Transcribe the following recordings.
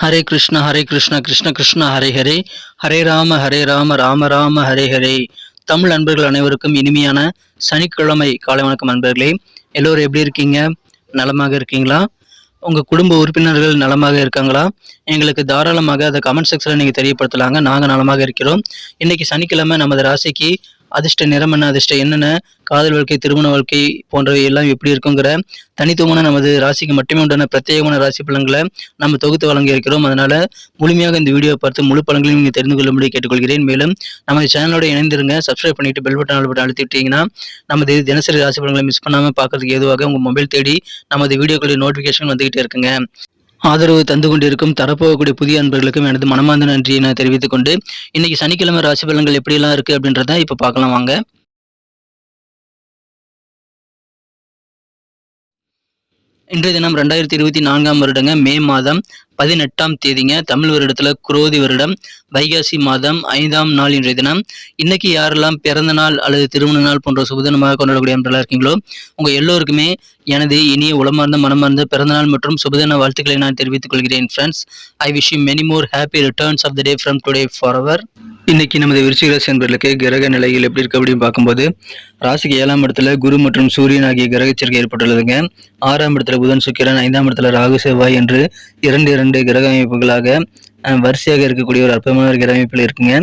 ஹரே கிருஷ்ண ஹரே கிருஷ்ண கிருஷ்ண கிருஷ்ண ஹரே ஹரே. ஹரே ராம ஹரே ராம ராம ராம ஹரே ஹரே. தமிழ் அன்பர்கள் அனைவருக்கும் இனிமையான சனிக்கிழமை காலை வணக்கம் அன்பர்களே. எல்லோரும் எப்படி இருக்கீங்க? நலமாக இருக்கீங்களா? உங்கள் குடும்ப உறுப்பினர்கள் நலமாக இருக்காங்களா? எங்களுக்கு தாராளமாக அதை கமெண்ட் செக்ஷனில் நீங்கள் தெரியப்படுத்தலாங்க. நாங்கள் நலமாக இருக்கிறோம். இன்னைக்கு சனிக்கிழமை நமது ராசிக்கு அதிர்ஷ்ட நிறம் என்ன அதிர்ஷ்டம் என்னென்ன காதல் வாழ்க்கை திருமண வாழ்க்கை போன்றவை எல்லாம் எப்படி இருக்குங்கிற தனித்துவமான நமது ராசிக்கு மட்டுமே உண்டான பிரத்யேகமான ராசி பலன்களை நம்ம தொகுத்து வழங்கி இருக்கிறோம். அதனால முழுமையாக இந்த வீடியோ பார்த்து முழு பலன்களையும் நீங்கள் தெரிந்து கொள்ளும்படி கேட்டுக்கொள்கிறேன். மேலும் நமது சேனலோட இணைந்திருங்க. சப்ஸ்கிரைப் பண்ணிட்டு பெல் பட்டன் பட்டன் அழுத்திட்டீங்கன்னா நமது தினசரி ராசி பலன்களை மிஸ் பண்ணாமல் பார்க்கறதுக்கு ஏதுவாக உங்கள் மொபைல் தேடி நமது வீடியோக்களுடைய நோட்டிஃபிகேஷன் வந்துகிட்டே இருக்குங்க. ஆதரவு தந்து கொண்டிருக்கும் தரப்போகக்கூடிய புதிய அன்பர்களுக்கும் எனது மனமார்ந்த நன்றியை நான் தெரிவித்துக் கொண்டு இன்னைக்கு சனிக்கிழமை ராசி பலன்கள் எப்படியெல்லாம் இருக்கு அப்படின்றத இப்போ பார்க்கலாம் வாங்க. இன்றைய தினம் ரெண்டாயிரத்தி இருபத்தி நான்காம் வருடங்க மே மாதம் பதினெட்டாம் தேதிங்க தமிழ் வருடத்துல குரோதி வருடம் வைகாசி மாதம் ஐந்தாம் நாள் இன்றைய தினம். இன்னைக்கு யாரெல்லாம் பிறந்த நாள் அல்லது திருமண நாள் போன்ற சுபதினமாக கொண்டாடக்கூடிய இருக்கீங்களோ உங்க எல்லோருக்குமே எனது இனிய உளமார்ந்த மனமார்ந்த பிறந்தநாள் மற்றும் சுபதின வாழ்த்துக்களை நான் தெரிவித்துக் கொள்கிறேன் friends I wish you many more happy returns of the day from today for our இன்னைக்கு நமது விருச்சிக ராசி என்பர்களுக்கு கிரக நிலையில் எப்படி இருக்கு அப்படின்னு பார்க்கும்போது ராசிக்கு ஏழாம் இடத்துல குரு மற்றும் சூரியன் ஆகிய கிரகச்சரிக்கை ஏற்பட்டுள்ளதுங்க. ஆறாம் இடத்துல புதன் சுக்கிரன் ஐந்தாம் இடத்துல ராகு செவ்வாய் என்று இரண்டு இரண்டு கிரக அமைப்புகளாக வரிசையாக இருக்கக்கூடிய ஒரு அற்புதமான ஒரு கிரக அமைப்பில் இருக்குங்க.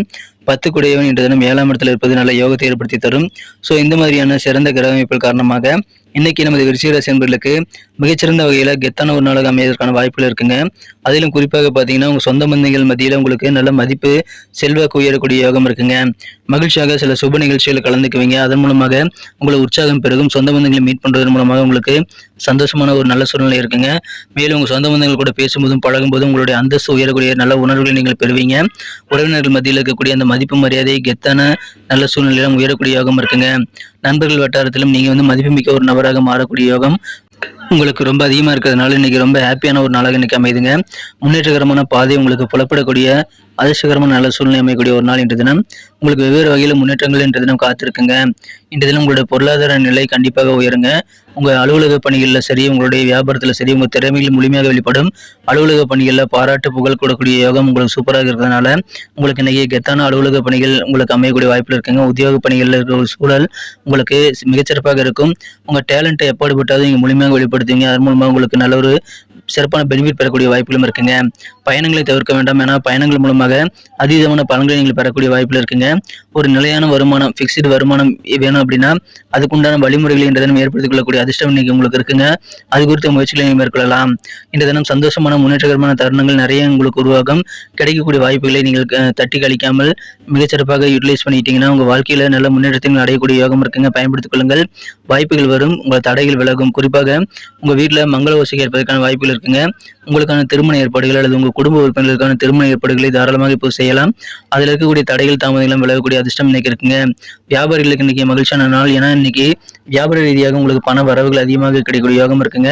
பத்து குடையவன் என்ற தினம் ஏழாம் இடத்துல இருப்பது நல்ல யோகத்தை ஏற்படுத்தி தரும். ஸோ இந்த மாதிரியான சிறந்த கிரக அமைப்புகள் காரணமாக இன்னைக்கு நமது விருச்சிகராசி என்பர்களுக்கு மிகச்சிறந்த வகையில் கெத்தான ஒரு நாளாக அமையதற்கான வாய்ப்புகள் இருக்குங்க. அதிலும் குறிப்பாக பார்த்தீங்கன்னா உங்கள் சொந்த பந்தங்கள் மத்தியில் உங்களுக்கு நல்ல மதிப்பு செல்வாக்கு உயரக்கூடிய யோகம் இருக்குங்க. மகிழ்ச்சியாக சில சுப நிகழ்ச்சிகளை கலந்துக்குவீங்க. அதன் மூலமாக உங்களை உற்சாகம் பெருகும். சொந்த பந்தங்களை மீட் பண்ணுறதன் மூலமாக உங்களுக்கு சந்தோஷமான ஒரு நல்ல சூழ்நிலை இருக்குங்க. மேலும் உங்கள் சொந்த பந்தங்கள் கூட பேசும்போதும் பழகும்போதும் உங்களுடைய அந்தஸ்து உயரக்கூடிய நல்ல உணர்வுகளை நீங்கள் பெறுவீங்க. உறவினர்கள் மத்தியில் இருக்கக்கூடிய அந்த மதிப்பு மரியாதை கெத்தான நல்ல சூழ்நிலையிலும் உயரக்கூடிய யோகம் இருக்குங்க. நண்பர்கள் வட்டாரத்திலும் நீங்கள் வந்து மதிப்புமிக்க ஒரு நபராக மாறக்கூடிய யோகம் உங்களுக்கு ரொம்ப அதிகமாக இருக்கிறதுனால இன்னைக்கு ரொம்ப ஹாப்பியான ஒரு நாளாக இன்னைக்கு அமைதுங்க. முன்னேற்றகரமான பாதை உங்களுக்கு புலப்படக்கூடிய அதிர்ஷ்டகரமான நல்ல சூழ்நிலை அமையக்கூடிய ஒரு நாள் இன்று தினம். உங்களுக்கு வெவ்வேறு வகையில் முன்னேற்றங்கள் இன்று தினம் காத்திருக்குங்க. இன்று தினம் உங்களுடைய பொருளாதார நிலை கண்டிப்பாக உயருங்க. உங்கள் அலுவலக பணிகளில் சரி உங்களுடைய வியாபாரத்தில் சரி உங்கள் திறமைகள் முழுமையாக வெளிப்படும். அலுவலக பணிகளில் பாராட்டு புகழ் கூடக்கூடிய யோகம் உங்களுக்கு சூப்பராக இருக்கிறதுனால உங்களுக்கு இன்றைக்கி கெத்தான அலுவலக பணிகள் உங்களுக்கு அமையக்கூடிய வாய்ப்பில் இருக்குங்க. உத்தியோக பணிகளில் இருக்கிற ஒரு சூழல் உங்களுக்கு மிகச்சிறப்பாக இருக்கும். உங்கள் டேலண்ட்டை எப்பாடுபட்டாவது நீங்கள் முழுமையாக வெளிப்படுத்துவீங்க. அதன் மூலமாக உங்களுக்கு நல்ல ஒரு சிறப்பான பெனிஃபிட் பெறக்கூடிய வாய்ப்புகளும் இருக்குங்க. பயணங்களை தவிர்க்க வேண்டாம். ஏன்னா பயணங்கள் மூலமாக அதீதமான பலன்களை நீங்கள் பெறக்கூடிய வாய்ப்பில் இருக்குங்க. ஒரு நிலையான வருமானம் ஃபிக்ஸ்டு வருமானம் வேணும் அப்படின்னா அதுக்குண்டான வழிமுறைகளை இன்று தினம் ஏற்படுத்திக் கொள்ளக்கூடிய அதிர்ஷ்டம் இன்னைக்கு உங்களுக்கு இருக்குங்க. அது குறித்த முயற்சிகளை நீங்கள் மேற்கொள்ளலாம். இந்த தினம் சந்தோஷமான முன்னேற்றகரமான தருணங்கள் நிறைய உங்களுக்கு உருவாகும். கிடைக்கக்கூடிய வாய்ப்புகளை நீங்கள் தட்டி கழிக்காமல் மிகச்சிறப்பாக யூட்டிலைஸ் பண்ணிட்டீங்கன்னா உங்கள் வாழ்க்கையில் நல்ல முன்னேற்றத்தை அடையக்கூடிய யோகம் இருக்குங்க. பயன்படுத்திக் கொள்ளுங்கள். வாய்ப்புகள் வரும். உங்கள் தடைகள் விலகும். குறிப்பாக உங்கள் வீட்டில் மங்கள ஓசை ஏற்பதற்கான வாய்ப்புகள் இருப்பீங்க உங்களுக்கான திருமண ஏற்பாடுகள் அல்லது உங்கள் குடும்ப உறுப்பினர்களுக்கான திருமண ஏற்பாடுகளை தாராளமாக இப்போ செய்யலாம். அதில் இருக்கக்கூடிய தடைகள் தாமதங்களும் விலகக்கூடிய அதிர்ஷ்டம் இன்னைக்கு இருக்குங்க. வியாபாரிகளுக்கு இன்னைக்கு மகிழ்ச்சியான நாள். ஏன்னா இன்னைக்கு வியாபார ரீதியாக உங்களுக்கு பண வரவுகள் அதிகமாக கிடைக்கக்கூடிய யோகம் இருக்குங்க.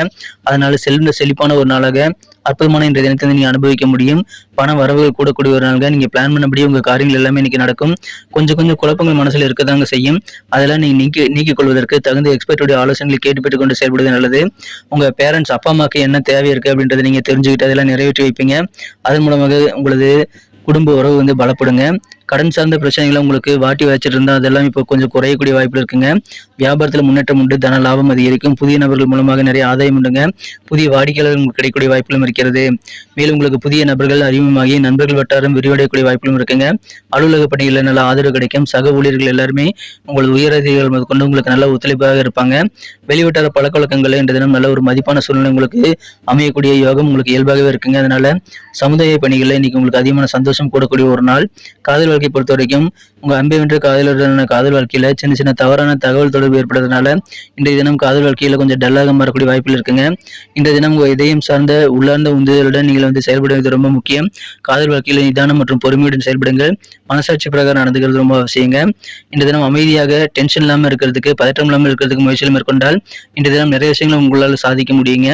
அதனால செல்வ செழிப்பான ஒரு நாளாக அற்புதமான இன்றைய தினத்தை வந்து நீங்க அனுபவிக்க முடியும். பண வரவுகள் கூடக்கூடிய ஒரு நாளாக நீங்க பிளான் பண்ணபடியே உங்க காரியங்கள் எல்லாமே இன்னைக்கு நடக்கும். கொஞ்சம் கொஞ்சம் குழப்பங்கள் மனசுல இருக்கதாங்க செய்யும். அதெல்லாம் நீங்க நீக்கி நீக்கிக் கொள்வதற்கு தகுந்த எக்ஸ்பர்ட்டுடைய ஆலோசனைகளை கேட்டு பெற்றுக்கொண்டு செயல்படுவது நல்லது. உங்க பேரண்ட்ஸ் அப்பா அம்மாக்கு என்ன தேவை இருக்கு அப்படின்றத நீங்க தெரிஞ்சுக்கிட்டு அதெல்லாம் நிறைவேற்றி வைப்பீங்க. அதன் மூலமாக உங்களது குடும்ப உறவு வந்து பலப்படுங்க. கடன் சார்ந்த பிரச்சனைகளை உங்களுக்கு வாட்டி வச்சிட்டு இருந்தால் அதெல்லாம் இப்போ கொஞ்சம் குறையக்கூடிய வாய்ப்பு இருக்குங்க. வியாபாரத்தில் முன்னேற்றம் உண்டு தன லாபம் அதிகரிக்கும். புதிய நபர்கள் மூலமாக நிறைய ஆதாயம் உண்டுங்க. புதிய வாடிக்கையாளர்கள் உங்களுக்கு கிடைக்கக்கூடிய வாய்ப்புகளும் இருக்கிறது. மேலும் உங்களுக்கு புதிய நபர்கள் அறிமுகமாகி நண்பர்கள் வட்டாரம் விரிவடையக்கூடிய வாய்ப்புகளும் இருக்குங்க. அலுவலக பணிகளில் நல்ல ஆதரவு கிடைக்கும். சக ஊழியர்கள் எல்லாருமே உங்களது உயரதிகள் முதற்கொண்டு உங்களுக்கு நல்ல ஒத்துழைப்பாக இருப்பாங்க. வெளிவட்டார பழக்க வழக்கங்கள் தினம் நல்ல ஒரு மதிப்பான சூழ்நிலை உங்களுக்கு அமையக்கூடிய யோகம் உங்களுக்கு இயல்பாகவே இருக்குங்க. அதனால சமுதாய பணிகளில் இன்னைக்கு உங்களுக்கு அதிகமான சந்தோஷம் கூடக்கூடிய ஒரு நாள். காதல் பொறுத்த வரைக்கும் உங்கள் அன்பை வென்ற காதலருடனான காதல் வாழ்க்கையில சின்ன சின்ன தவறான தகவல் தொடர்பு ஏற்படுறதுனால இன்றைய தினம் காதல் வாழ்க்கையில கொஞ்சம் டல்லாக மாறக்கூடிய வாய்ப்புகள் இருக்குங்க. இன்றைய தினம் உங்க இதயம் சார்ந்த உள்ளார்ந்த உந்துதலுடன் நீங்கள் வந்து செயல்படுவது ரொம்ப முக்கியம். காதல் வாழ்க்கையில நிதானம் மற்றும் பொறுமையுடன் செயல்படுங்கள் மனசாட்சி பிரகாரம் நடந்துக்கிறது ரொம்ப அவசியங்க. இன்றைய தினம் அமைதியாக டென்ஷன் இல்லாம இருக்கிறதுக்கு பதற்றம் இல்லாமல் இருக்கிறதுக்கு முயற்சியில் மேற்கொண்டால் இன்றைய தினம் நிறைய விஷயங்களை உங்களால் சாதிக்க முடியுங்க.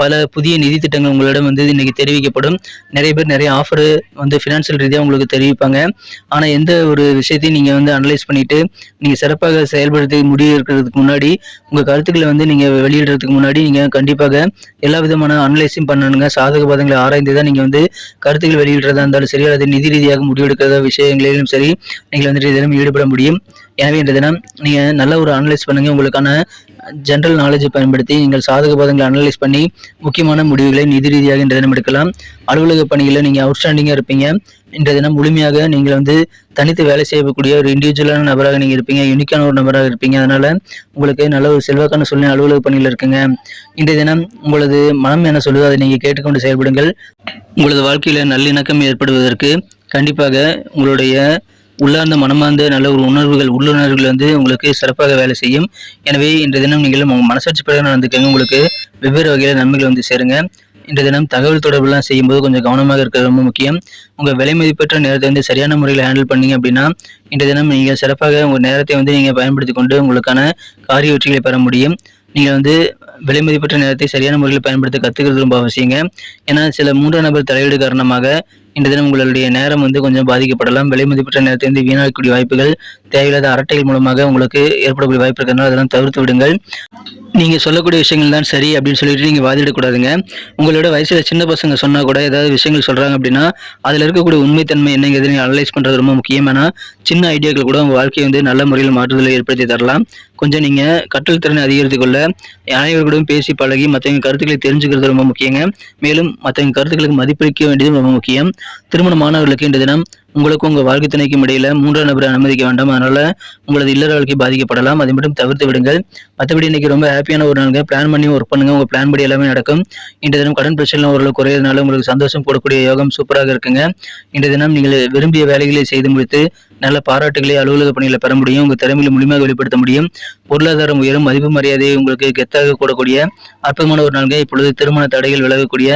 பல புதிய நிதி திட்டங்கள் உங்களிடம் வந்து இன்னைக்கு தெரிவிக்கப்படும். நிறைய பேர் நிறைய ஆஃபர் வந்து ஃபினான்ஷியல் ரீதியாக உங்களுக்கு தெரிவிப்பாங்க. ஆனால் எந்த ஒரு விஷயத்தையும் நீங்கள் வந்து அனலைஸ் பண்ணிட்டு நீங்கள் சிறப்பாக செயல்படுத்தி முடிவு இருக்கிறதுக்கு முன்னாடி உங்கள் கருத்துக்களை வந்து நீங்கள் வெளியிடுறதுக்கு முன்னாடி நீங்கள் கண்டிப்பாக எல்லா விதமான அனலைஸும் பண்ணணுங்க. சாதக பாதங்களை ஆராய்ந்து தான் நீங்கள் வந்து கருத்துக்கள் வெளியிடுறதா இருந்தாலும் சரி அல்லது நிதி ரீதியாக முடிவெடுக்கிறதா விஷயங்களிலும் சரி நீங்கள் வந்துட்டு தினம் ஈடுபட முடியும். எனவே இந்த தினம் நீங்கள் நல்ல ஒரு அனலைஸ் பண்ணுங்க. உங்களுக்கான ஜென்ரல் நாலேஜை பயன்படுத்தி நீங்கள் சாதக பாதங்களை அனலைஸ் பண்ணி முக்கியமான முடிவுகளை நிதி ரீதியாக இந்த தினம் எடுக்கலாம். அலுவலக பணிகளில் நீங்கள் அவுட்ஸ்டாண்டிங்காக இருப்பீங்க. இன்றைய தினம் முழுமையாக நீங்கள் வந்து தனித்து வேலை செய்யக்கூடிய ஒரு இண்டிவிஜுவலான நபராக நீங்கள் இருப்பீங்க யூனிக்கான ஒரு நபராக இருப்பீங்க. அதனால உங்களுக்கு நல்ல ஒரு செல்வாக்கான சூழ்நிலை அலுவலக பணியில் இருக்குங்க. இன்றைய தினம் உங்களது மனம் என்ன சொல்லுதோ அதை நீங்கள் கேட்டுக்கொண்டு செயல்படுங்கள். உங்களது வாழ்க்கையில் நல்லிணக்கம் ஏற்படுவதற்கு கண்டிப்பாக உங்களுடைய உள்ளார்ந்த மனமார்ந்த நல்ல ஒரு உணர்வுகள் உள்ளுணர்வுகள் வந்து உங்களுக்கு சிறப்பாக வேலை செய்யும். எனவே இன்றைய தினம் நீங்கள் உங்கள் மனசாட்சி பிரகாரம் நடந்துக்கங்க. உங்களுக்கு வெவ்வேறு வகையில் நன்மைகள் வந்து சேருங்க. இன்றைய தினம் தகவல் தொடர்புலாம் செய்யும்போது கொஞ்சம் கவனமாக இருக்கிறது ரொம்ப முக்கியம். உங்கள் விலை மதிப்பெற்ற நேரத்தை வந்து சரியான முறையில் ஹேண்டில் பண்ணீங்க அப்படின்னா இன்றைய தினம் நீங்கள் சிறப்பாக உங்கள் நேரத்தை வந்து நீங்கள் பயன்படுத்தி கொண்டு உங்களுக்கான காரிய வெற்றிகளை பெற முடியும். நீங்கள் வந்து விலை மதிப்பற்ற நேரத்தை சரியான முறையில் பயன்படுத்த கற்றுக்கிறது ரொம்ப அவசியங்க. ஏன்னா சில மூன்றாம் நபர் தலையீடு காரணமாக இன்று தினம் உங்களுடைய நேரம் வந்து கொஞ்சம் பாதிக்கப்படலாம். விலை மதிப்பற்ற நேரத்தை வந்து வீணாக்கக்கூடிய வாய்ப்புகள் தேவையில்லாத அரட்டைகள் மூலமாக உங்களுக்கு ஏற்படக்கூடிய வாய்ப்பு இருக்கிறதுனால அதெல்லாம் தவிர்த்து விடுங்கள். நீங்கள் சொல்லக்கூடிய விஷயங்கள் தான் சரி அப்படின்னு சொல்லிட்டு நீங்கள் வாதிடக்கூடாதுங்க. உங்களோட வயசில் சின்ன பசங்க சொன்னால் கூட ஏதாவது விஷயங்கள் சொல்கிறாங்க அப்படின்னா அதில் இருக்கக்கூடிய உண்மைத்தன்மை என்னங்கிறது நீங்கள் அனலைஸ் பண்ணுறது ரொம்ப முக்கியமான சின்ன ஐடியாக்கள் கூட உங்கள் வாழ்க்கையை வந்து நல்ல முறையில் மாற்றுதலை ஏற்படுத்தி தரலாம். கொஞ்சம் நீங்கள் கற்றல் திறனை அதிகரித்துக்கொள்ள அனைவர்களிடம் பேசி பழகி மற்றவங்க கருத்துக்களை தெரிஞ்சுக்கிறது ரொம்ப முக்கியங்க. மேலும் மற்றவங்க கருத்துக்களுக்கு மதிப்பளிக்க வேண்டியது ரொம்ப முக்கியம். திருமண மாணவர்களுக்கு இன்று தினம் உங்களுக்கும் உங்கள் வாழ்க்கை துணைக்கும் இடையில மூன்றாம் நபரை அனுமதிக்க வேண்டாம். அதனால உங்களது இல்லற வாழ்க்கை பாதிக்கப்படலாம். அதை மட்டும் தவிர்த்து விடுங்கள். மற்றபடி இன்னைக்கு ரொம்ப ஹாப்பியான ஒரு நாளுங்க. பிளான் பண்ணி ஒர்க் பண்ணுங்க. உங்க பிளான் படி எல்லாமே நடக்கும். இன்றைய தினம் கடன் பிரச்சனை ஓரளவு குறையிறதுனால உங்களுக்கு சந்தோஷம் போடக்கூடிய யோகம் சூப்பராக இருக்குங்க. இன்றைய தினம் நீங்கள் விரும்பிய வேலைகளை செய்து முடித்து நல்ல பாராட்டுகளை அலுவலக பணிகளை பெற முடியும். உங்கள் திறமையில முழுமையாக வெளிப்படுத்த முடியும். பொருளாதாரம் உயரும். மதிப்பு மரியாதையை உங்களுக்கு கெத்தாக கூடக்கூடிய அற்புதமான ஒரு நாளுங்க. இப்பொழுது திருமண தடைகள் விலகக்கூடிய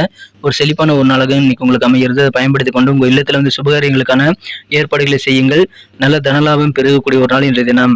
ஒரு செழிப்பான ஒரு நாளாக இன்னைக்கு உங்களுக்கு அமைகிறது. அதை பயன்படுத்தி கொண்டு உங்கள் இல்லத்தில் வந்து சுபகாரியங்களுக்கான ஏற்பாடுகளை செய்யுங்கள். நல்ல தனலாபம் பெருகக்கூடிய ஒரு நாள் இன்றைய தினம்.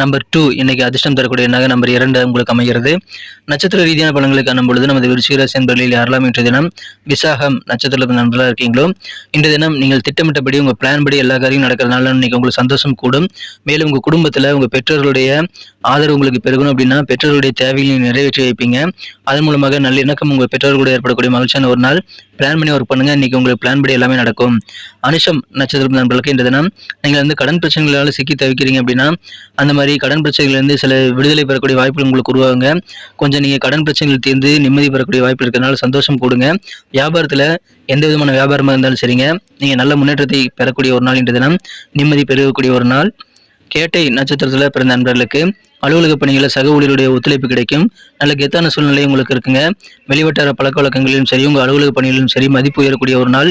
நம்பர் டூ இன்னைக்கு அதிர்ஷ்டம் தரக்கூடிய நகை நம்பர் இரண்டு உங்களுக்கு அமைகிறது. நட்சத்திர ரீதியான பலன்களை காணும் பொழுது நமது விருச்சிகராசி என்பர்களில் யாரெல்லாம் இன்றைய தினம் விசாகம் நட்சத்திரத்தில் நண்பர்களாக இருக்கீங்களோ இன்றைய தினம் நீங்கள் திட்டமிட்டபடி உங்கள் பிளான் படி எல்லா காரியம் நடக்கிறதுனால இன்னைக்கு உங்களுக்கு சந்தோஷம் கூடும். மேலும் உங்கள் குடும்பத்தில் உங்கள் பெற்றோர்களுடைய ஆதரவு உங்களுக்கு பெருகணும் அப்படின்னா பெற்றோர்களுடைய தேவைகளை நிறைவேற்றி வைப்பீங்க. அதன் மூலமாக நல்லிணக்கம் உங்கள் பெற்றோர்களோட ஏற்படக்கூடிய மகிழ்ச்சியான ஒரு நாள் பிளான் பண்ணி ஒர்க் பண்ணுங்க. இன்னைக்கு உங்களுக்கு பிளான் படி எல்லாமே நடக்கும். அனுஷம் நட்சத்திரம் நண்பர்களுக்கு இன்றைய தினம் நீங்கள் வந்து கடன் பிரச்சனைகளால் சிக்கி தவிக்கிறீங்க அப்படின்னா அந்த மாதிரி கடன் பிரச்சனைகள்லேருந்து சில விடுதலை பெறக்கூடிய வாய்ப்புகள் உங்களுக்கு உருவாகுங்க. கொஞ்சம் நீங்கள் கடன் பிரச்சனைகள் தீர்ந்து நிம்மதி பெறக்கூடிய வாய்ப்பு இருக்கிறதுனால சந்தோஷம் கொடுங்க. வியாபாரத்தில் எந்த விதமான வியாபாரமாக இருந்தாலும் சரிங்க. நீங்கள் நல்ல முன்னேற்றத்தை பெறக்கூடிய ஒரு நாள் இன்றைய தினம். நிம்மதி பெருகக்கூடிய ஒரு நாள். கேட்டை நட்சத்திரத்தில் பிறந்த நண்பர்களுக்கு அலுவலக பணிகளில் சக ஊழியருடைய ஒத்துழைப்பு கிடைக்கும். நல்ல கெத்தான சூழ்நிலை உங்களுக்கு இருக்குங்க. வெளிவட்டார பழக்க வழக்கங்களிலும் சரி உங்கள் அலுவலக பணிகளிலும் சரி மதிப்பு உயரக்கூடிய ஒரு நாள்.